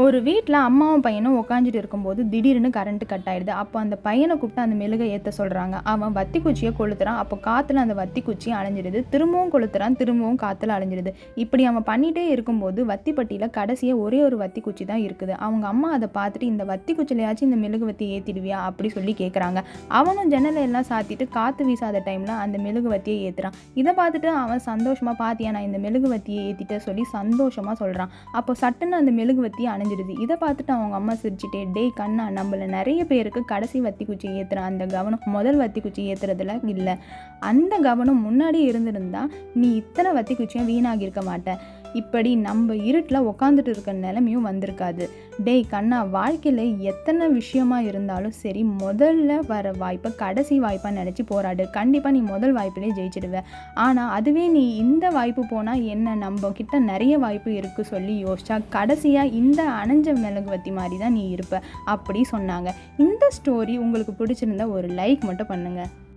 ஒரு வீட்டில் அம்மாவும் பையனும் உட்காந்துட்டு இருக்கும்போது திடீர்னு கரண்ட் கட் ஆயிடுது. அப்போ அந்த பையனை கூப்பிட்டு அந்த மெழுகை ஏற்ற சொல்கிறாங்க அவன் வத்தி குச்சியை கொளுத்துறான். அப்போ காற்றுல அந்த வத்தி குச்சி அலைஞ்சிடுது திரும்பவும் கொளுத்துறான். திரும்பவும் காற்றுல அலைஞ்சிடுது இப்படி அவன் பண்ணிகிட்டே இருக்கும்போது வத்திப்பட்டியில் கடைசியாக ஒரே ஒரு வத்தி குச்சி தான் இருக்குது. அவங்க அம்மா அதை பார்த்துட்டு இந்த வத்தி குச்சிலையாச்சும் இந்த மெழுகு வத்தி ஏற்றிடுவியா அப்படி சொல்லி கேட்குறாங்க அவனும் ஜன்னலை எல்லாம் சாத்திட்டு காற்று வீசாத டைமில் அந்த மெழுகு வத்தியை ஏற்றுறான் இதை பார்த்துட்டு அவன் சந்தோஷமாக பாத்தியா நான் இந்த மெழுகு வத்தியை ஏற்றிட்ட சொல்லி சந்தோஷமாக சொல்கிறான் அப்போ சட்டுன்னு அந்த மெழுகு வத்தி அணைஞ்சிடுது இதை பார்த்துட்டு அவங்க அம்மா சிரிச்சுட்டே டேய் கண்ணா நம்மள நிறைய பேருக்கு கடைசி வத்தி குச்சி ஏற்றுற அந்த கவனம் முதல் வத்தி குச்சி ஏற்றுறதுல இல்லை. அந்த கவனம் முன்னாடி இருந்திருந்தா நீ இத்தனை வத்தி குச்சியும் வீணாகியிருக்க மாட்டேன் இப்படி நம்ம இருட்டில் உக்காந்துட்டு இருக்க நிலமையும் வந்திருக்காது. டேய் கண்ணா வாழ்க்கையில் எத்தனை விஷயமா இருந்தாலும் சரி முதல்ல வர வாய்ப்பை கடைசி வாய்ப்பாக நினச்சி போராடு. கண்டிப்பாக நீ முதல் வாய்ப்பிலே ஜெயிச்சிடுவ. ஆனால் அதுவே நீ இந்த வாய்ப்பு போனால் என்ன? நம்ம கிட்ட நிறைய வாய்ப்பு இருக்குது சொல்லி யோசிச்சா கடைசியாக இந்த அணைஞ்ச மெழுகுவத்தி மாதிரி தான் நீ இருப்ப. அப்படி சொன்னாங்க. இந்த ஸ்டோரி உங்களுக்கு பிடிச்சிருந்தா ஒரு லைக் மட்டும் பண்ணுங்கள்